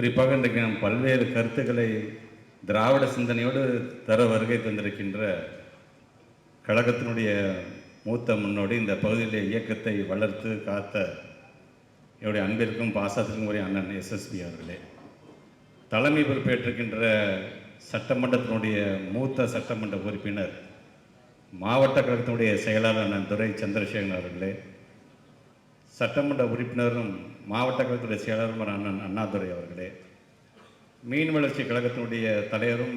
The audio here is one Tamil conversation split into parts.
குறிப்பாக இன்றைக்கு நாம் பல்வேறு கருத்துக்களை திராவிட சிந்தனையோடு தர வருகை தந்திருக்கின்ற கழகத்தினுடைய மூத்த முன்னோடி இந்த பகுதியிலே இயக்கத்தை வளர்த்து காத்த என்னுடைய அன்பிற்கும் பாசத்திற்கும் உரிய அண்ணன் எஸ்எஸ்பி அவர்களே. தலைமை பொறுப்பேற்றிருக்கின்ற சட்டமன்றத்தினுடைய மூத்த சட்டமன்ற உறுப்பினர் மாவட்ட கழகத்தினுடைய செயலாளர் அண்ணன் துரை சந்திரசேகரன் அவர்களே. சட்டமன்ற உறுப்பினரும் மாவட்ட கழகத்துடைய செயலாளரும் அண்ணன் அண்ணாதுரை அவர்களே மீன் வளர்ச்சி கழகத்தினுடைய தலைவரும்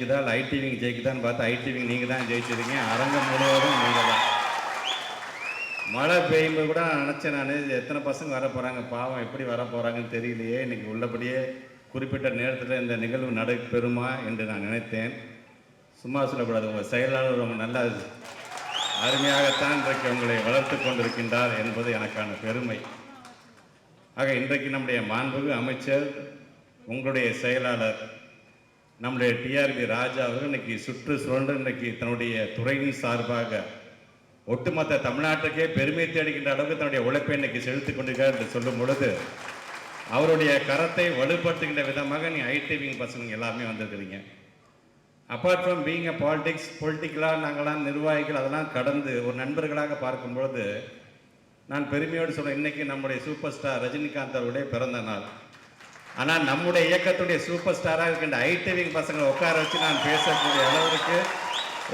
இதால் ஐடிவிங் ஜெயிக்குதான்னு பார்த்து ஐடிவிங் நீங்கள் தான் ஜெயிச்சிருக்கீங்க. அரங்கம் முழுவதும் நீங்கள் தான். மழை பெய்யும்போது கூட நினச்சேன் நான் எத்தனை பசங்க வர போகிறாங்க பாவம் எப்படி வர போகிறாங்கன்னு தெரியலையே. இன்னைக்கு உள்ளபடியே குறிப்பிட்ட நேரத்தில் இந்த நிகழ்வு நடைபெறுமா என்று நான் நினைத்தேன். சும்மா சொல்லக்கூடாது உங்கள் செயலாளர் ரொம்ப நல்லா அருமையாகத்தான் இன்றைக்கு உங்களை வளர்த்து கொண்டிருக்கின்றார் என்பது எனக்கான பெருமை. ஆக இன்றைக்கு நம்முடைய மாண்புகு அமைச்சர் உங்களுடைய செயலாளர் நம்முடைய டிஆர்பி ராஜா அவர்கள் இன்னைக்கு சுற்று சுழன்று இன்னைக்கு தன்னுடைய துறையின் சார்பாக ஒட்டுமொத்த தமிழ்நாட்டுக்கே பெருமை தேடுகின்ற அளவுக்கு தன்னுடைய உழைப்பை இன்னைக்கு செலுத்திக் கொண்டிருக்கார் என்று சொல்லும் பொழுது அவருடைய கரத்தை வலுப்படுத்துகின்ற விதமாக நீ ஐடிவிங் பசங்க எல்லாமே வந்திருக்கிறீங்க. Apart from being a politics பொலிட்டிக்கலாக நாங்களாம் நிர்வாகிகள் அதெல்லாம் கடந்து ஒரு நண்பர்களாக பார்க்கும்பொழுது நான் பெருமையோடு சொல்றேன் இன்றைக்கி நம்முடைய சூப்பர் ஸ்டார் ரஜினிகாந்த் அவருடைய பிறந்த நாள். ஆனால் நம்முடைய இயக்கத்துடைய சூப்பர் ஸ்டாராக இருக்கின்ற ஐடிவிங் பசங்களை உட்கார வச்சு நான் பேசக்கூடிய அளவிற்கு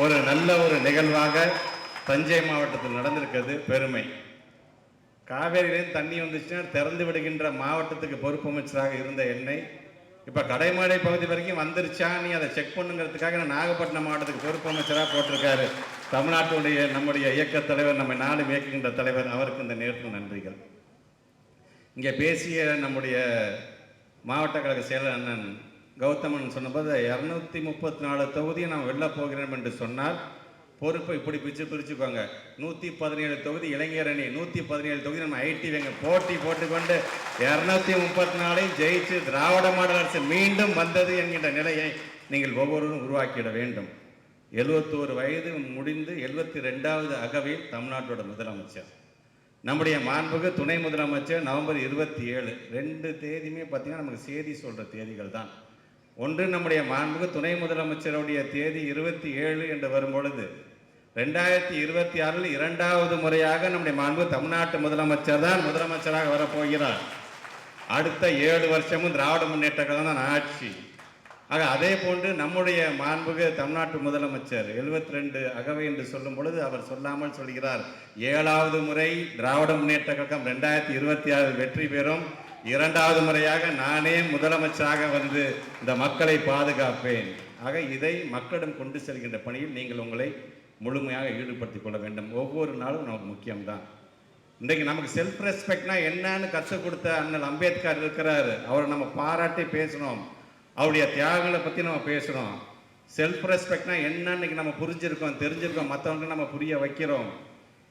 ஒரு நல்ல ஒரு நிகழ்வாக தஞ்சை மாவட்டத்தில் நடந்திருக்கிறது பெருமை. காவேரியிலேருந்து தண்ணி வந்துச்சுன்னா திறந்து விடுகின்ற மாவட்டத்துக்கு பொறுப்பு அமைச்சராக இருந்த என்னை இப்போ கடைமடை பகுதி வரைக்கும் வந்துருச்சா? நீ அதை செக் பண்ணுங்கிறதுக்காக நான் நாகப்பட்டினம் மாவட்டத்துக்கு பொறுப்பு அமைச்சராக போட்டிருக்காரு. தமிழ்நாட்டுடைய நம்முடைய இயக்க தலைவர் நம்ம நாடு இயக்குகின்ற தலைவர் அவருக்கு இந்த நேரத்தில் நன்றிகள். இங்கே பேசிய நம்முடைய மாவட்ட கழக செயலர் அண்ணன் கௌதமன் சொன்னபோது இரநூத்தி முப்பத்தி நாலு தொகுதியை நாம் வெளில போகிறோம் என்று சொன்னால் பொறுப்பை இப்படி பிரித்து பிரிச்சுக்கோங்க. நூற்றி பதினேழு தொகுதி இளைஞர் அணி நூற்றி பதினேழு தொகுதி நம்ம ஐடி வைங்க போட்டி போட்டுக்கொண்டு இரநூத்தி முப்பத்தி நாலையும் ஜெயிச்சு திராவிட மாடல் அரசு மீண்டும் வந்தது என்கின்ற நிலையை நீங்கள் ஒவ்வொருவரும் உருவாக்கிட வேண்டும். எழுபத்தோரு வயது முடிந்து எழுபத்தி ரெண்டாவது அகவையில் தமிழ்நாட்டோட முதலமைச்சர். நம்முடைய மாண்புக்கு துணை முதலமைச்சர் நவம்பர் இருபத்தி ஏழு ரெண்டு தேதியுமே பார்த்தீங்கன்னா நமக்கு செய்தி சொல்கிற தேதிகள் தான். ஒன்று நம்முடைய மாண்புக்கு துணை முதலமைச்சருடைய தேதி இருபத்தி ஏழு என்று வரும்பொழுது ரெண்டாயிரத்தி இருபத்தி ஆறில் இரண்டாவது முறையாக நம்முடைய மாண்பு தமிழ்நாட்டு முதலமைச்சர் தான் முதலமைச்சராக வரப்போகிறார். அடுத்த ஏழு வருஷமும் திராவிட முன்னேற்ற கழகம் தான் ஆட்சி. ஆக அதே போன்று நம்முடைய மாண்புக தமிழ்நாட்டு முதலமைச்சர் 72 ரெண்டு அகவை என்று சொல்லும் பொழுது அவர் சொல்லாமல் சொல்கிறார் ஏழாவது முறை திராவிட முன்னேற்ற கழகம் ரெண்டாயிரத்தி இருபத்தி ஆறு வெற்றி பெறும். இரண்டாவது முறையாக நானே முதலமைச்சராக வந்து இந்த மக்களை பாதுகாப்பேன். ஆக இதை மக்களிடம் கொண்டு செல்கின்ற பணியில் நீங்கள் உங்களை முழுமையாக ஈடுபடுத்திக் கொள்ள வேண்டும். ஒவ்வொரு நாளும் நமக்கு முக்கியம்தான். இன்றைக்கு நமக்கு செல்ஃப் ரெஸ்பெக்ட்னா என்னன்னு கற்றுக் கொடுத்த அண்ணல் அம்பேத்கர் இருக்கிறாரு. அவரை நம்ம பாராட்டி பேசணும். அவருடைய தியாகங்களை பற்றி நம்ம பேசுகிறோம் செல்ஃப் ரெஸ்பெக்ட்னா என்னன்னு நம்ம புரிஞ்சிருக்கோம் தெரிஞ்சிருக்கோம் மற்றவங்க நம்ம புரிய வைக்கிறோம்.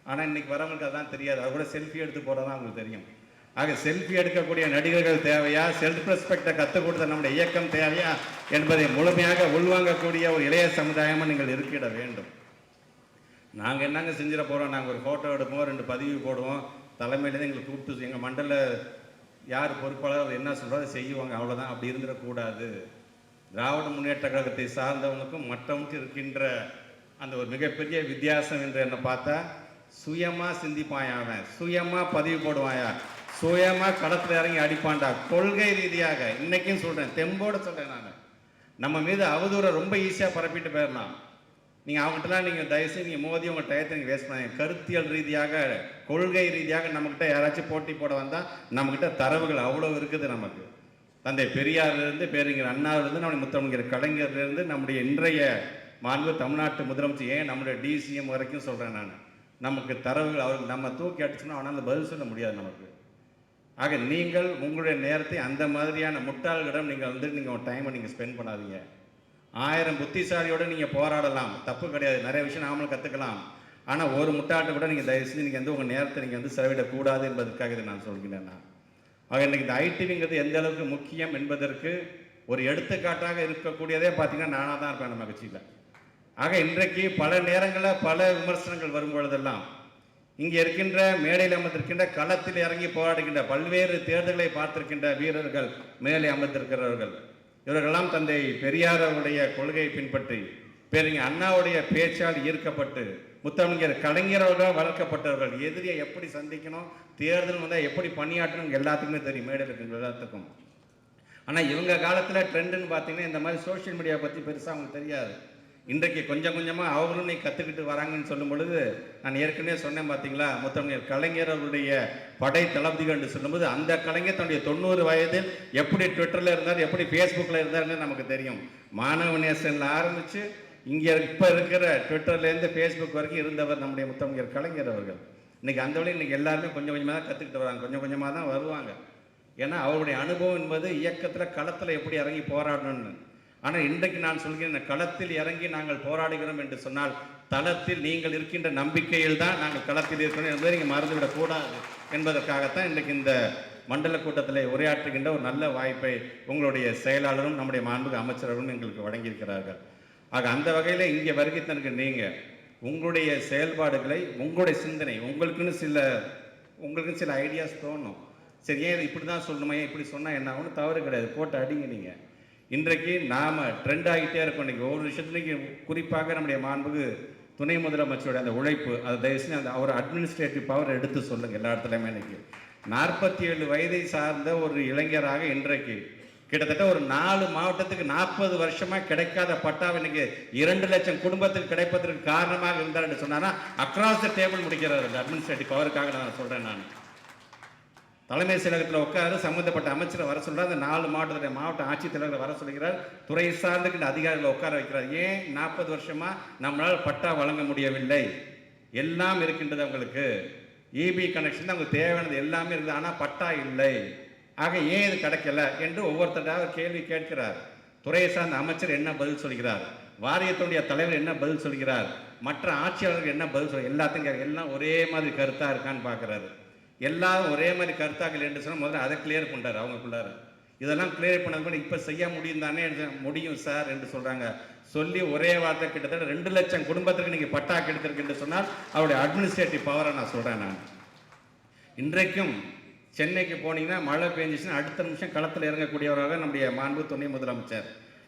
ஆனால் இன்னைக்கு வரவங்களுக்கு அதான் தெரியாது. அது கூட செல்ஃபி எடுத்து போகிறதான் அவங்களுக்கு தெரியும். ஆக செல்ஃபி எடுக்கக்கூடிய நடிகர்கள் தேவையா? செல்ஃப் ரெஸ்பெக்டை கற்றுக் கொடுத்த நம்முடைய இயக்கம் தேவையா? என்பதை முழுமையாக உள்வாங்கக்கூடிய ஒரு இளைய சமுதாயமாக நீங்கள் இருக்கிட வேண்டும். நாங்கள் என்னங்க செஞ்சிட போகிறோம் நாங்கள் ஒரு ஃபோட்டோ எடுப்போம் ரெண்டு பதிவு போடுவோம். தலைமையிலேருந்து எங்களை கூப்பிட்டு எங்கள் மண்டல யார் பொறுப்பாளர் என்ன சொல்கிறாரோ செய்வாங்க. அவ்வளோதான் அப்படி இருந்துடக்கூடாது திராவிட முன்னேற்ற கழகத்தை சார்ந்தவனுக்கும் மற்றவங்களுக்கு இருக்கின்ற அந்த ஒரு மிகப்பெரிய வித்தியாசம் என்று என்ன பார்த்தா சுயமாக சிந்திப்பான் அவன். சுயமாக பதிவு போடுவாயா சுயமாக களத்தில் இறங்கி அடிப்பான்டா. கொள்கை ரீதியாக. இன்றைக்கும் சொல்கிறேன் தெம்போடு சொல்கிறேன் நான். நம்ம மீது அவதூறை ரொம்ப ஈஸியாக பரப்பிட்டு போயிடலாம். நீங்கள் அவங்ககிட்டலாம் நீங்கள் தயவுசெய்து நீங்கள் மோதி உங்கள் டயத்தை நீங்கள் வேஸ்ட் பண்ணாங்க கருத்தியல் ரீதியாக கொள்கை ரீதியாக நம்மக்கிட்ட யாராச்சும் போட்டி போட வந்தால் நம்மக்கிட்ட தரவுகள் அவ்வளோ இருக்குது நமக்கு. தந்தை பெரியாரிலிருந்து பேருங்கிற அண்ணாவிலிருந்து நம்முடைய முத்தமிழர் கலைஞர்லேருந்து நம்முடைய இன்றைய மாண்பு தமிழ்நாட்டு முதலமைச்சர் ஏன் நம்முடைய டிசிஎம் வரைக்கும் சொல்கிறேன் நான். நமக்கு தரவுகள் அவர்கள் நம்ம தூக்கி அடிச்சோன்னா அவனால் பதில் சொல்ல முடியாது நமக்கு. ஆக நீங்கள் உங்களுடைய நேரத்தை அந்த மாதிரியான முட்டாள்களிடம் நீங்கள் வந்து நீங்கள் டைமை நீங்கள் ஸ்பெண்ட் பண்ணாதீங்க. ஆயிரம் புத்திசாலியோடு நீங்கள் போராடலாம். தப்பு கிடையாது. நிறைய விஷயம் நாமளும் கற்றுக்கலாம் ஆனால் ஒரு முட்டாட்டை கூட நீங்கள் தயவு செஞ்சு நீங்கள் வந்து உங்கள் நேரத்தை நீங்கள் வந்து செலவிடக்கூடாது என்பதற்காக இதை நான் சொல்கிறேன் நான். ஆக இன்றைக்கி இந்த ஐடிவிங்கிறது எந்த அளவுக்கு முக்கியம் என்பதற்கு ஒரு எடுத்துக்காட்டாக இருக்கக்கூடியதே பார்த்தீங்கன்னா நானாக தான் இருப்பேன். நம்ம கட்சியில் ஆக இன்றைக்கு பல நேரங்களில் பல விமர்சனங்கள் வரும் பொழுதெல்லாம் இங்கே இருக்கின்ற மேடையில் அமர்ந்திருக்கின்ற களத்தில் இறங்கி போராடுகின்ற பல்வேறு தேர்தல்களை பார்த்திருக்கின்ற வீரர்கள் மேலே அமர்ந்திருக்கிறவர்கள் இவர்களெல்லாம் தந்தை பெரியார் அவருடைய கொள்கையை பின்பற்றி பேருங்க அண்ணாவுடைய பேச்சால் ஈர்க்கப்பட்டு முத்தமிழர் கலைஞர் வளர்க்கப்பட்டவர்கள். எதிரியை எப்படி சந்திக்கணும் தேர்தல் வந்தால் எப்படி பணியாற்றணும் எல்லாத்துக்குமே தெரியும் மேடையில் இருக்கிற எல்லாத்துக்கும். ஆனால் இவங்க காலத்தில் ட்ரெண்டுன்னு பார்த்தீங்கன்னா இந்த மாதிரி சோஷியல் மீடியா பற்றி பெருசாக அவங்களுக்கு தெரியாது. இன்றைக்கு கொஞ்சம் கொஞ்சமாக அவங்களும் நீ கற்றுக்கிட்டு வராங்கன்னு சொல்லும் பொழுது நான் ஏற்கனவே சொன்னேன் பார்த்தீங்களா முத்தமிழர் கலைஞர் அவருடைய படை தளபதிகள் என்று சொல்லும்போது அந்த கலைஞர் தன்னுடைய தொண்ணூறு வயதில் எப்படி ட்விட்டரில் இருந்தார் எப்படி ஃபேஸ்புக்கில் இருந்தாருன்னு நமக்கு தெரியும். மாணவ நேசனில் ஆரம்பித்து இங்கே இப்போ இருக்கிற ட்விட்டர்லேருந்து ஃபேஸ்புக் வரைக்கும் இருந்தவர் நம்முடைய முத்தமிழர் கலைஞர் அவர்கள். இன்றைக்கி அந்த வழி இன்றைக்கி எல்லாருமே கொஞ்சம் கொஞ்சமாக தான் கற்றுக்கிட்டு வராங்க கொஞ்சம் கொஞ்சமாக தான் வருவாங்க. ஏன்னா அவருடைய அனுபவம் என்பது இயக்கத்தில் களத்தில் எப்படி இறங்கி போராடணும்னு. ஆனால் இன்றைக்கு நான் சொல்கிறேன் இந்த களத்தில் இறங்கி நாங்கள் போராடுகிறோம் என்று சொன்னால் தளத்தில் நீங்கள் இருக்கின்ற நம்பிக்கையில் தான் நாங்கள் களத்தில் இருக்கிறோம் என்பதை நீங்கள் மறந்துவிடக்கூடாது என்பதற்காகத்தான் இன்றைக்கு இந்த மண்டல கூட்டத்தில் உரையாற்றுகின்ற ஒரு நல்ல வாய்ப்பை உங்களுடைய செயலாளரும் நம்முடைய மாண்புக அமைச்சர்களும் எங்களுக்கு வழங்கியிருக்கிறார்கள். ஆக அந்த வகையில் இங்கே வருகை தனக்கு நீங்கள் உங்களுடைய செயல்பாடுகளை உங்களுடைய சிந்தனை உங்களுக்குன்னு சில உங்களுக்குன்னு சில ஐடியாஸ் தோணும். சரி ஏன் இப்படி தான் சொல்லணுமா ஏன் இப்படி சொன்னால் என்ன ஆகும்னு தவறு கிடையாது. போட்டு அடிங்க நீங்கள் இன்றைக்கு நாம் ட்ரெண்ட் ஆகிட்டே இருக்கோம். இன்றைக்கி ஒவ்வொரு விஷயத்துலையும் குறிப்பாக நம்முடைய மாண்புக்கு துணை முதலமைச்சருடைய அந்த உழைப்பு அதை தயவு செஞ்சு அந்த அவர் அட்மினிஸ்ட்ரேட்டிவ் பவர் எடுத்து சொல்லுங்கள் எல்லா இடத்துலையுமே இன்றைக்கி நாற்பத்தி ஏழு வயதை சார்ந்த ஒரு இளைஞராக இன்றைக்கு கிட்டத்தட்ட ஒரு நாலு மாவட்டத்துக்கு நாற்பது வருஷமாக கிடைக்காத பட்டாவை இன்னைக்கு இரண்டு லட்சம் குடும்பத்துக்கு கிடைப்பதற்கு காரணமாக இருந்தார் என்று சொன்னார்னா அக்ராஸ் த டேபிள் முடிக்கிறார் அந்த அட்மினிஸ்ட்ரேட்டிவ் பவருக்காக நான் சொல்கிறேன் நான். தலைமை செயலகத்தில் உட்காந்து சம்மந்தப்பட்ட அமைச்சரை வர சொல்கிறார் அந்த நாலு மாவட்டத்துடைய மாவட்ட ஆட்சித்தலைவரை வர சொல்கிறார் துறை சார்ந்துக்கிட்ட அதிகாரிகளை உட்கார வைக்கிறார். ஏன் நாற்பது வருஷமாக நம்மளால் பட்டா வழங்க முடியவில்லை? எல்லாம் இருக்கின்றது அவங்களுக்கு. இபி கனெக்ஷன் அவங்களுக்கு தேவையானது எல்லாமே இருக்குது. ஆனால் பட்டா இல்லை. ஆக ஏன் இது கிடைக்கல என்று ஒவ்வொருத்தராக கேள்வி கேட்கிறார். துறையை சார்ந்த அமைச்சர் என்ன பதில் சொல்கிறார்? வாரியத்துடைய தலைவர் என்ன பதில் சொல்கிறார்? மற்ற ஆட்சியாளர்கள் என்ன பதில் சொல் எல்லாத்தையும் எல்லாம் ஒரே மாதிரி கருத்தாக இருக்கான்னு பார்க்குறாரு. எல்லாரும் ஒரே மாதிரி கருத்தாக்கள் என்று சொன்னால் முதல்ல அதை கிளியர் பண்ணுறாரு அவங்களுக்குள்ளார. இதெல்லாம் கிளியர் பண்ணது கூட இப்போ செய்ய முடியும் தானே முடியும் சார் என்று சொல்கிறாங்க சொல்லி ஒரே வார்த்தை கிட்டத்தட்ட ரெண்டு லட்சம் குடும்பத்திற்கு நீங்கள் பட்டா கிடைத்திருக்கு என்று சொன்னால் அவருடைய அட்மினிஸ்ட்ரேட்டிவ் பவரை நான் சொல்கிறேன் நான். இன்றைக்கும் சென்னைக்கு போனீங்கன்னா மழை பெஞ்சிச்சுன்னா அடுத்த நிமிஷம் களத்தில் இறங்கக்கூடியவராக நம்முடைய மாண்பு துணை முதலமைச்சர்.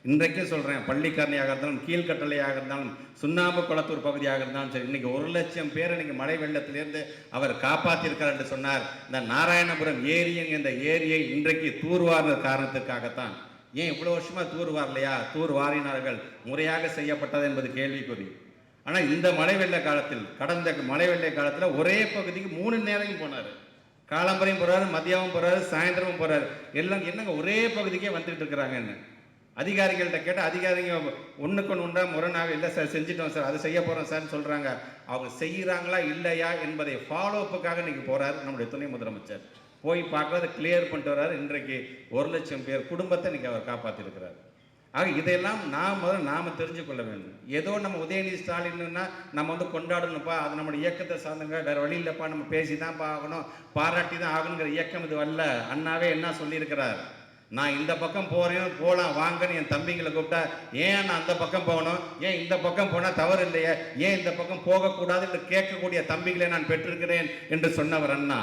இன்றைக்கும் சொல்கிறேன் பள்ளிக்கரணையாக இருந்தாலும் கீழ்கட்டளையாக இருந்தாலும் சுண்ணாம்பு குளத்தூர் பகுதியாக இருந்தாலும் சரி இன்றைக்கி ஒரு லட்சம் பேரை இன்றைக்கி மழை வெள்ளத்திலேருந்து அவர் காப்பாற்றியிருக்கார் என்று சொன்னார். இந்த நாராயணபுரம் ஏரிங்க இந்த ஏரியை இன்றைக்கு தூர்வார்ந்த காரணத்துக்காகத்தான் ஏன் இவ்வளோ வருஷமாக தூர் வாரலையா தூர் வாரினார்கள் முறையாக செய்யப்பட்டது என்பது கேள்விக்குறி. ஆனால் இந்த மழை வெள்ள காலத்தில் கடந்த மழை வெள்ள காலத்தில் ஒரே பகுதிக்கு மூணு நேரம் போனார். காலம்பரையும் போகிறாரு மதியமும் போகிறாரு சாயந்தரமும் போகிறாரு எல்லாம் என்னங்க ஒரே பகுதிக்கே வந்துட்டு இருக்கிறாங்கன்னு. அதிகாரிகள்கிட்ட கேட்டால் அதிகாரிங்க ஒன்றுக்கு ஒன்று முரணாக இல்லை சார் செஞ்சுட்டோம் சார் அதை செய்ய போகிறோம் சார்னு சொல்கிறாங்க அவங்க செய்கிறாங்களா இல்லையா என்பதை ஃபாலோ அப்புக்காக இன்றைக்கி போகிறார் நம்முடைய துணை முதலமைச்சர். போய் பார்க்குறத கிளியர் பண்ணிட்டு வர்றாரு இன்றைக்கு ஒரு லட்சம் பேர் குடும்பத்தை இன்றைக்கி அவர் காப்பாற்றிருக்கிறார் ஆக இதையெல்லாம் நாம் முதல்ல நாம் தெரிஞ்சு கொள்ள வேண்டும். ஏதோ நம்ம உதயநிதி ஸ்டாலின்னா நம்ம வந்து கொண்டாடணும்ப்பா அது நம்மளுடைய இயக்கத்தை சார்ந்தங்க வேறு வழி இல்லைப்பா நம்ம பேசி தான் ஆகணும் பாராட்டி தான் ஆகணுங்கிற இயக்கம் இது அல்ல. அண்ணாவே என்ன சொல்லியிருக்கிறார்? நான் இந்த பக்கம் போகிறேன் போகலாம் வாங்கன்னு என் தம்பிங்களை கூப்பிட்டா ஏன் நான் அந்த பக்கம் போகணும்? ஏன் இந்த பக்கம் போனால் தவறு இல்லையே? ஏன் இந்த பக்கம் போகக்கூடாது? என்று கேட்கக்கூடிய தம்பிகளை நான் பெற்றிருக்கிறேன் என்று சொன்னவர் அண்ணா.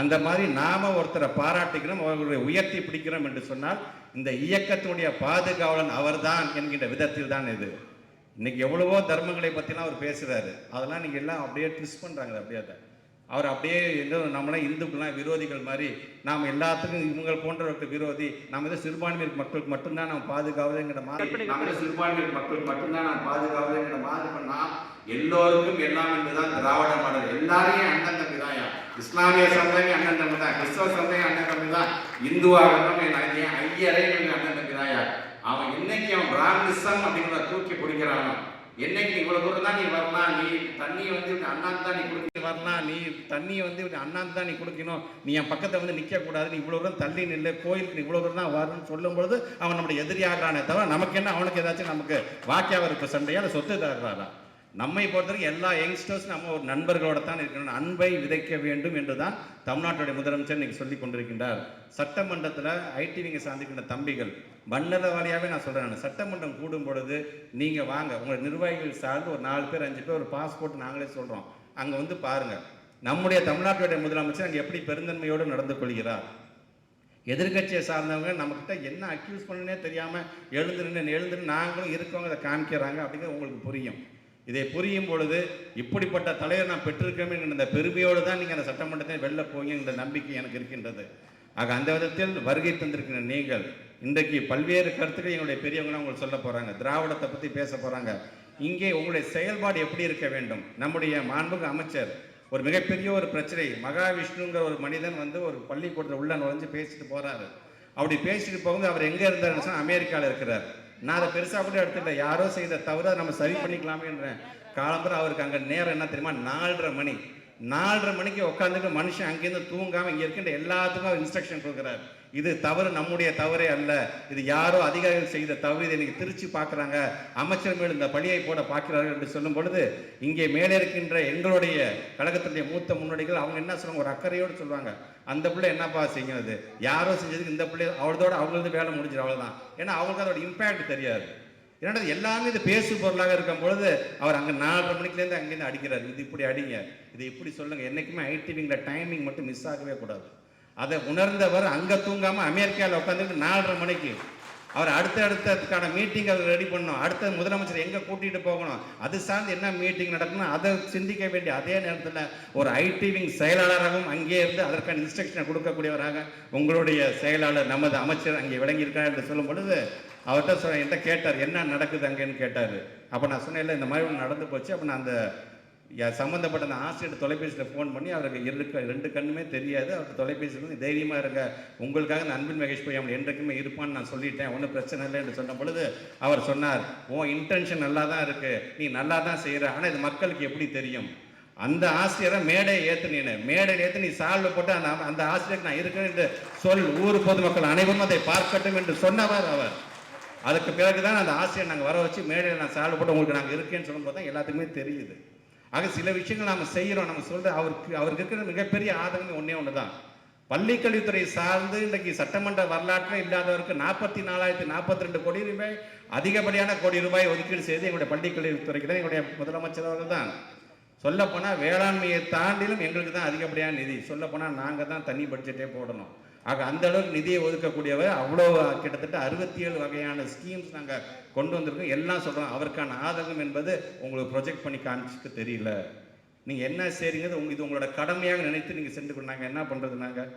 அந்த மாதிரி நாம ஒருத்தரை பாராட்டுகிறோம் அவர்களுடைய உயர்த்தி பிடிக்கிறோம் என்று சொன்னால் இந்த இயக்கத்தினுடைய பாதுகாவலன் அவர்தான் என்கின்ற விதத்தில் தான் இது. இன்னைக்கு எவ்வளவோ தர்மங்களை பற்றிலாம் அவர் பேசுகிறாரு அதெல்லாம் நீங்கள் எல்லாம் அப்படியே ட்விஸ்ட் பண்ணுறாங்க அப்படியே அதை. அவர் அப்படியே இன்னும் நம்மளாம் இந்துக்கள்லாம் விரோதிகள் மாதிரி நாம் எல்லாத்துக்கும் இவங்க போன்றவர்களுக்கு விரோதி நாம் ஏதோ சிறுபான்மையர் மக்களுக்கு மட்டும்தான் நாம் பாதுகாவதுங்கிற மாதிரி நாம் ஏதோ சிறுபான்மையர் மக்களுக்கு மட்டும்தான் நாம் பாதுகாவதுங்கிற மாதிரி பண்ணா எல்லோருக்கும் எல்லாம் என்றுதான் திராவிட மாடல். எல்லாரையும் அண்ணன் தம்பி தான் இஸ்லாமிய சமுதாயம் அண்ணன் தம்பி தான். கிறிஸ்தவ சமுதாயம் அண்ணன் தம்பி தான். இந்துவாக இருந்தாலும் ஐயரே அண்ணன் தம்பி தான் அவன் என்னைக்கு அவன் பிராமிசம் அப்படிங்கிறத தூக்கி பிடிக்கிறானோ என்னைக்கு இவ்வளவு தூரம் தான் நீ வரலாம் நீ தண்ணி வந்து அண்ணாந்து தான் நீ குடிக்க வரலாம் நீ தண்ணியை வந்து அண்ணாந்து தான் நீ குடிக்கணும். நீ என் பக்கத்தை வந்து நிற்க கூடாது நீ இவ்வளவு தூரம் தள்ளி நில்லு. கோயிலுக்கு நீ இவ்வளவு தூரம் தான் வரணும்னு சொல்லும்பொழுது அவன் நம்முடைய எதிரியாகிறானே தவிர நமக்கு என்ன? அவனுக்கு ஏதாச்சும் நமக்கு வாக்கியா இருக்க சண்டையா சொத்து தர்றாரா? நம்மை பொறுத்தவரைக்கும் எல்லா யங்ஸ்டர்ஸ் நம்ம ஒரு நண்பர்களோட தான் இருக்கணும் அன்பை விதைக்க வேண்டும் என்று தான் தமிழ்நாட்டுடைய முதலமைச்சர் இன்னைக்கு சொல்லி கொண்டிருக்கின்றார். சட்டமன்றத்தில் ஐடிவிங்க சார்ந்திருக்கின்ற தம்பிகள் மண்டல வாரியாகவே நான் சொல்கிறேன் நான். சட்டமன்றம் கூடும் பொழுது நீங்கள் வாங்க உங்கள் நிர்வாகிகள் சார்ந்து ஒரு நாலு பேர் அஞ்சு பேர் ஒரு பாஸ்போர்ட் நாங்களே சொல்கிறோம் அங்கே வந்து பாருங்கள் நம்முடைய தமிழ்நாட்டுடைய முதலமைச்சர் அங்கே எப்படி பெருந்தன்மையோடு நடந்து கொள்கிறார்? எதிர்க்கட்சியை சார்ந்தவங்க நம்மக்கிட்ட என்ன அக்யூஸ் பண்ணனே தெரியாமல் எழுந்து நின்று எழுந்து நாங்களும் இருக்கவங்க அதை காமிக்கிறாங்க அப்படிங்கிறது உங்களுக்கு புரியும். இதை புரியும் பொழுது இப்படிப்பட்ட தலைவர் நான் பெற்றிருக்கேன் என்கிற இந்த பெருமையோடு தான் நீங்கள் அந்த சட்டமன்றத்தை வெளில போங்கிற நம்பிக்கை எனக்கு இருக்கின்றது. ஆக அந்த விதத்தில் வருகை தந்திருக்கிற நீங்கள் இன்றைக்கு பல்வேறு கருத்துக்கள் எங்களுடைய பெரியவங்களாம் உங்களுக்கு சொல்ல போகிறாங்க திராவிடத்தை பற்றி பேச போகிறாங்க இங்கே உங்களுடைய செயல்பாடு எப்படி இருக்க வேண்டும்? நம்முடைய மாண்புக அமைச்சர் ஒரு மிகப்பெரிய ஒரு பிரச்சனை. மகாவிஷ்ணுங்கிற ஒரு மனிதன் வந்து ஒரு பள்ளிக்கூடத்தில் உள்ள நுழைஞ்சு பேசிட்டு போகிறாரு அப்படி பேசிட்டு போகும்போது அவர் எங்கே இருந்தாருன்னு அமெரிக்காவில் இருக்கிறார். நான் அதை பெருசாக கூட எடுத்துட்டேன் யாரோ செய்த தவிர நம்ம சரி பண்ணிக்கலாமேன்றேன். காலம்பரம் அவருக்கு அங்கே நேரம் என்ன தெரியுமா? நாலரை மணி. நாலரை மணிக்கு உட்காந்துட்டு மனுஷன் அங்கேருந்து தூங்காம இங்கே இருக்கின்ற எல்லாத்துக்கும் அவர் இன்ஸ்ட்ரக்ஷன் கொடுக்குறாரு. இது தவறு நம்முடைய தவறே அல்ல. இது யாரோ அதிகாரிகள் செய்த தவறு இதை இன்னைக்கு திருச்சி பார்க்குறாங்க. அமைச்சர் மேல் இந்த பழியை போட பார்க்கிறார்கள் என்று சொல்லும் பொழுது இங்கே மேலே இருக்கின்ற எங்களுடைய கழகத்தினுடைய மூத்த முன்னோடிகள் அவங்க என்ன சொல்லுவாங்க ஒரு அக்கறையோடு சொல்லுவாங்க அந்த பிள்ளை என்னப்பா செய்கிறது? யாரோ செஞ்சதுக்கு இந்த பிள்ளை அவளதோட அவங்களது வேலை முடிஞ்சிடும் அவ்வளோதான் ஏன்னா அவங்களுக்கு அதோட இம்பேக்ட் தெரியாது. ஏன்னா எல்லாமே இது பேசு பொருளாக இருக்கும் பொழுது அவர் அங்கே நாலரை மணிக்குலேருந்து அங்கேருந்து அடிக்கிறார். இது இப்படி அடிங்க இது இப்படி சொல்லுங்கள் என்றைக்குமே ஐடிவிங்கில் டைமிங் மட்டும் மிஸ் ஆகவே கூடாது. அதை உணர்ந்தவர் அங்கே தூங்காமல் அமெரிக்காவில் உட்காந்துட்டு நாலரை மணிக்கு அவர் அடுத்த அடுத்ததுக்கான மீட்டிங் அவர் ரெடி பண்ணணும். அடுத்த முதலமைச்சர் எங்கே கூட்டிகிட்டு போகணும்? அது சார்ந்து என்ன மீட்டிங் நடக்கணும் அதை சிந்திக்க வேண்டிய அதே நேரத்தில் ஒரு ஐடி விங் செயலாளராகவும் அங்கே இருந்து அதற்கான இன்ஸ்ட்ரக்ஷனை கொடுக்கக்கூடியவராக உங்களுடைய செயலாளர் நமது அமைச்சர் அங்கே விளங்கியிருக்கார் என்று சொல்லும் பொழுது அவர்கிட்ட சொல்ல என்கிட்ட கேட்டார் என்ன நடக்குது அங்கேன்னு? கேட்டார். அப்போ நான் சொன்னேன் இந்த மாதிரி ஒன்று நடந்து போச்சு. அப்போ நான் அந்த சம்மந்தப்பட்ட அந்த ஆசிரியர் தொலைபேசியில் ஃபோன் பண்ணி அவருக்கு இருக்கு ரெண்டு கண்ணுமே தெரியாது. அவருக்கு தொலைபேசியில் வந்து தைரியமாக இருங்க. உங்களுக்காக இந்த அன்பின் மகேஷ் போய் அவன் என்றைக்குமே இருப்பான்னு நான் சொல்லிட்டேன். ஒன்றும் பிரச்சனை இல்லை என்று சொன்ன பொழுது அவர் சொன்னார் உன் இன்டென்ஷன் நல்லா தான் இருக்குது நீ நல்லா தான் செய்கிற ஆனால் இது மக்களுக்கு எப்படி தெரியும்? அந்த ஆசிரியரை மேடையை ஏற்றுனீனு மேடையில் ஏற்று நீ சால்வ் போட்டு அந்த அந்த ஆசிரியருக்கு நான் இருக்கேன் என்று சொல் ஊர் பொதுமக்கள் அனைவரும் அதை பார்க்கட்டும் என்று சொன்னவர் அவர். அதுக்கு பிறகு தான் அந்த ஆசிரியர் நாங்கள் வர வச்சு மேடையில் நான் சால்வ் போட்டு உங்களுக்கு நாங்கள் இருக்கேன்னு சொல்லும்போது தான் எல்லாத்துக்குமே தெரியுது. ஆக சில விஷயங்கள் நம்ம செய்கிறோம் நம்ம சொல்கிற அவருக்கு அவருக்கு இருக்கிற மிகப்பெரிய ஆதங்கம் ஒன்றே ஒன்று தான் பள்ளிக்கல்வித்துறை சார்ந்து இன்றைக்கு சட்டமன்ற வரலாற்றில் இல்லாதவருக்கு நாற்பத்தி நாலாயிரத்தி நாற்பத்தி ரெண்டு கோடி ரூபாய் அதிகப்படியான கோடி ரூபாய் ஒதுக்கீடு செய்து எங்களுடைய பள்ளிக்கல்வித்துறைக்கு தான் எங்களுடைய முதலமைச்சர் அவர்கள் தான். சொல்லப்போனால் வேளாண்மையை தாண்டிலும் எங்களுக்கு தான் அதிகப்படியான நிதி. சொல்லப்போனால் நாங்கள் தான் தனி பட்ஜெட்டே போடணும். ஆக அந்த அளவுக்கு நிதியை ஒதுக்கக்கூடியவர் அவ்வளோ கிட்டத்தட்ட அறுபத்தி ஏழு வகையான ஸ்கீம்ஸ் நாங்கள் கொண்டு வந்திருக்கோம். எல்லாம் சொல்கிறோம் அவருக்கான ஆதங்கம் என்பது உங்களுக்கு ப்ரொஜெக்ட் பண்ணி காமிச்சுக்க தெரியல. நீங்கள் என்ன செய்றீங்கிறது உங்க இது உங்களோட கடமையாக நினைத்து நீங்கள் சென்று கொண்டாங்க என்ன பண்ணுறது நாங்கள்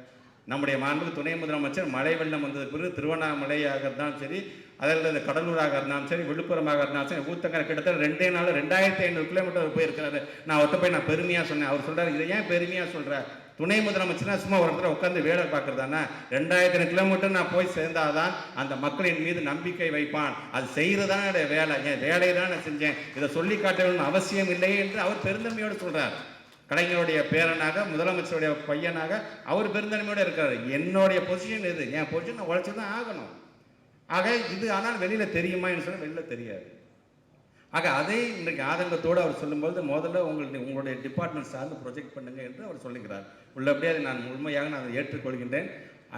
நம்முடைய மாண்பு துணை முதலமைச்சர் மழை வெள்ளம் வந்தது பிறகு திருவண்ணாமலையாக இருந்தாலும் சரி அதில் இந்த கடலூராக இருந்தாலும் சரி விழுப்புரமாக இருந்தாலும் சரி ஊத்தங்கரை கிட்டத்தட்ட ரெண்டே நாள் ரெண்டாயிரத்தி ஐநூறு கிலோமீட்டர் போயிருக்கிறாரு. நான் அவர்கிட்ட போய் நான் பெருமையாக சொன்னேன். அவர் சொல்கிறார் இதை ஏன் பெருமையாக சொல்ற? துணை முதலமைச்சர்னா சும்மா ஒரு இடத்துல உட்காந்து வேலை பார்க்கறதானே? ரெண்டாயிரத்தி கிலோமீட்டர் நான் போய் சேர்ந்தாதான் அந்த மக்களின் மீது நம்பிக்கை வைப்பான். அது செய்கிறதான என்னுடைய வேலை. என் வேலையை தான் நான் செஞ்சேன். இதை சொல்லி காட்ட வேணும் அவசியம் இல்லை என்று அவர் பெருந்தன்மையோடு சொல்கிறார் கலைஞருடைய பேரனாக முதலமைச்சருடைய பையனாக அவர் பெருந்தன்மையோடு இருக்கிறார் என்னுடைய பொசிஷன் இது என் பொசிஷன் நான் உழைச்சி தான் ஆகணும். ஆக இது ஆனால் வெளியில் தெரியுமா என்று சொன்னால் வெளியில் தெரியாது. ஆக அதை இன்றைக்கு ஆதங்கத்தோடு அவர் சொல்லும்போது முதல்ல உங்களுடைய உங்களுடைய டிபார்ட்மெண்ட் சார்ந்து ப்ரொஜெக்ட் பண்ணுங்க என்று அவர் சொல்லுகிறார். உள்ளபடியே அதை நான் முழுமையாக நான் அதை ஏற்றுக்கொள்கின்றேன்.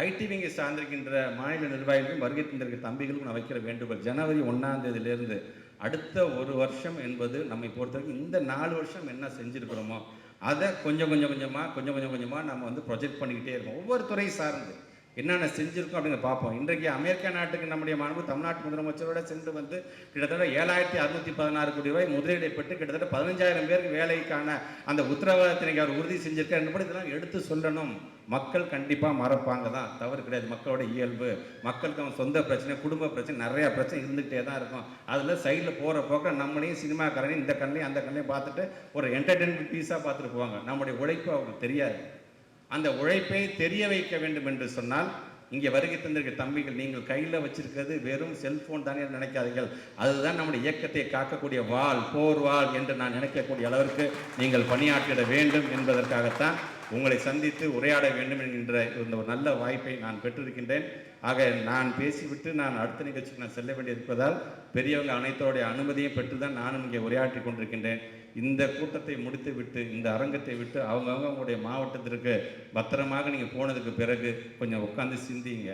ஐடி விங்கை சார்ந்திருக்கின்ற மாநில நிர்வாகிகளுக்கும் வருகை தந்திருக்கிற தம்பிகளுக்கும் நான் வைக்கிற வேண்டுகோள் ஜனவரி ஒன்றாம் தேதியிலிருந்து அடுத்த ஒரு வருஷம் என்பது நம்மை பொறுத்தவரைக்கும் இந்த நாலு வருஷம் என்ன செஞ்சுருக்கிறோமோ அதை கொஞ்சம் கொஞ்சம் கொஞ்சமாக கொஞ்சம் கொஞ்சம் கொஞ்சமாக நம்ம வந்து ப்ரொஜெக்ட் பண்ணிக்கிட்டே இருக்கோம். ஒவ்வொரு துறை சார்ந்து. என்னென்ன செஞ்சுருக்கோம் அப்படிங்க பார்ப்போம். இன்றைக்கு அமெரிக்கா நாட்டுக்கு நம்முடைய மாண்பு தமிழ்நாட்டு முதலமைச்சரோட சென்று வந்து கிட்டத்தட்ட ஏழாயிரத்தி அறுநூத்தி பதினாறு கோடி ரூபாய் முதலீடை பெற்று கிட்டத்தட்ட பதினஞ்சாயிரம் பேருக்கு வேலைக்கான அந்த உத்தரவாதத்தினை அவர் உறுதி செஞ்சிருக்கார் என்பது இதெல்லாம் எடுத்து சொல்லணும். மக்கள் கண்டிப்பாக மறப்பாங்க தான். தவறு கிடையாது. மக்களோட இயல்பு. மக்களுக்கு அவன் சொந்த பிரச்சனை குடும்ப பிரச்சனை நிறையா பிரச்சனை இருந்துகிட்டே தான் இருக்கும். அதில் சைடில் போகிற போக்க நம்மளையும் சினிமாக்காரனையும் இந்த கண்ணையும் அந்த கண்ணையும் பார்த்துட்டு ஒரு என்டர்டெயின்மெண்ட் பீஸாக பார்த்துட்டு போவாங்க. நம்முடைய உழைப்பு அவங்களுக்கு தெரியாது. அந்த உழைப்பை தெரிய வைக்க வேண்டும் என்று சொன்னால் இங்கே வருகை தந்திருக்க தம்பிகள் நீங்கள் கையில் வச்சிருக்கிறது வெறும் செல்போன் தானே நினைக்காதீர்கள். அதுதான் நம்முடைய இயக்கத்தை காக்கக்கூடிய வாள் போர் வாள் என்று நான் நினைக்கக்கூடிய அளவிற்கு நீங்கள் பணியாற்றிட வேண்டும் என்பதற்காகத்தான் உங்களை சந்தித்து உரையாட வேண்டும் என்கின்ற இந்த ஒரு நல்ல வாய்ப்பை நான் பெற்றிருக்கின்றேன். ஆக நான் பேசிவிட்டு நான் அடுத்த நிகழ்ச்சிக்கு நான் செல்ல வேண்டியிருப்பதால் பெரியவங்க அனைத்தோடைய அனுமதியும் பெற்று தான் நானும் இங்கே உரையாற்றி கொண்டிருக்கின்றேன். இந்த கூட்டத்தை முடித்து விட்டு இந்த அரங்கத்தை விட்டு அவங்கவுங்க உங்களுடைய மாவட்டத்திற்கு பத்திரமாக நீங்கள் போனதுக்கு பிறகு கொஞ்சம் உட்காந்து சிந்திங்க.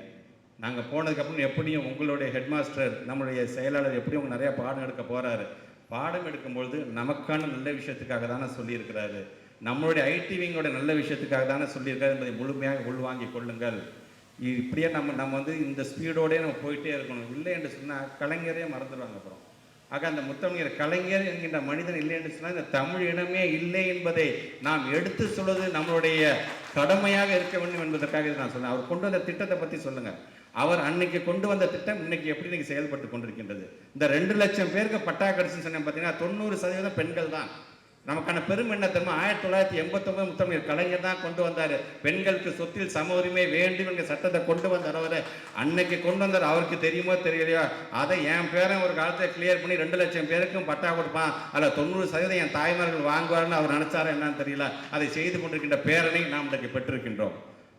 நாங்கள் போனதுக்கப்புறம் எப்படியும் உங்களுடைய ஹெட்மாஸ்டர் நம்மளுடைய செயலாளர் எப்படியும் நிறையா பாடம் எடுக்க போகிறாரு பாடம் எடுக்கும்பொழுது நமக்கான நல்ல விஷயத்துக்காக தானே சொல்லியிருக்கிறாரு. நம்மளுடைய ஐடிவிங்களோட நல்ல விஷயத்துக்காக தானே சொல்லியிருக்காரு என்பதை முழுமையாக உள்வாங்கி கொள்ளுங்கள். இப்படியே நம்ம நம்ம வந்து இந்த ஸ்பீடோடய நம்ம போயிட்டே இருக்கணும். இல்லை என்று சொன்னால் கலைஞரே மறந்துடுவாங்க அப்புறம். ஆக அந்த முத்தமிழர் கலைஞர் என்கின்ற மனிதன் இல்லை என்று சொன்னால் இந்த தமிழ் இனமே இல்லை என்பதை நாம் எடுத்து சொல்வது நம்மளுடைய கடமையாக இருக்க வேண்டும் என்பதற்காக இதை நான் சொன்னேன் அவர் கொண்டு வந்த திட்டத்தை பற்றி சொல்லுங்கள் அவர் அன்னைக்கு கொண்டு வந்த திட்டம் இன்னைக்கு எப்படி இன்னைக்கு செயல்பட்டு கொண்டிருக்கின்றது? இந்த ரெண்டு லட்சம் பேருக்கு பட்டா கிடைச்சுன்னு சொன்னேன் பார்த்தீங்கன்னா தொண்ணூறு சதவீதம் பெண்கள் தான். நமக்கான பெரும் என்ன தெரியுமா? ஆயிரத்தி தொள்ளாயிரத்தி எண்பத்தொம்பது முத்தமிழ் கலைஞர் தான் கொண்டு வந்தார். பெண்களுக்கு சொத்தில் சம உரிமை வேண்டும் என்கிற சட்டத்தை கொண்டு வந்தார் அவர். அன்னைக்கு கொண்டு வந்தார் அவருக்கு தெரியுமோ தெரியலையோ? அதை என் பேரன் ஒரு காலத்தை கிளியர் பண்ணி ரெண்டு லட்சம் பேருக்கும் பட்டா கொடுப்பான். அதில் தொண்ணூறு சதவீதம் என் தாய்மார்கள் வாங்குவார்னு அவர் நினைச்சாரா என்னன்னு தெரியல. அதை செய்து கொண்டிருக்கின்ற பேரனை நாம் இன்றைக்கு பெற்றிருக்கின்றோம்.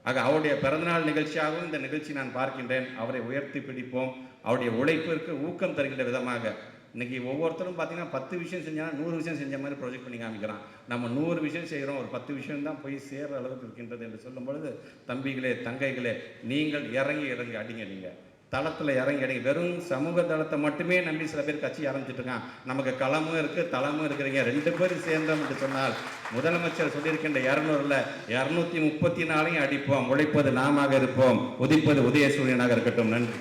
ஆக அவருடைய பிறந்தநாள் நிகழ்ச்சியாகவும் இந்த நிகழ்ச்சி நான் பார்க்கின்றேன். அவரை உயர்த்தி பிடிப்போம். அவருடைய உழைப்பிற்கு ஊக்கம் தருகின்ற விதமாக இன்றைக்கி ஒவ்வொருத்தரும் பார்த்தீங்கன்னா பத்து விஷயம் செஞ்சாலும் நூறு விஷயம் செஞ்ச மாதிரி ப்ரொஜெக்ட் பண்ணி காமிக்கிறான். நம்ம நூறு விஷயம் செய்கிறோம் ஒரு பத்து விஷயம் தான் போய் சேர்ற அளவுக்கு இருக்கின்றது என்று சொல்லும் பொழுது தம்பிகளே தங்கைகளே நீங்கள் இறங்கி இறங்கி அடிங்க நீங்கள் தளத்தில் இறங்கி அடிங்க. வெறும் சமூக தளத்தை மட்டுமே நம்பி சில பேர் கட்சி ஆரம்பிச்சிட்டு இருக்கான் நமக்கு களமும் இருக்குது தளமும் இருக்கிறீங்க. ரெண்டு பேரும் சேர்ந்தோம் என்று சொன்னால் முதலமைச்சர் சொல்லியிருக்கின்ற இரநூறுல இரநூத்தி முப்பத்தி நாலையும் அடிப்போம். உழைப்பது நாமாக இருப்போம். உதிப்பது உதயசூரியனாக இருக்கட்டும். நன்றி.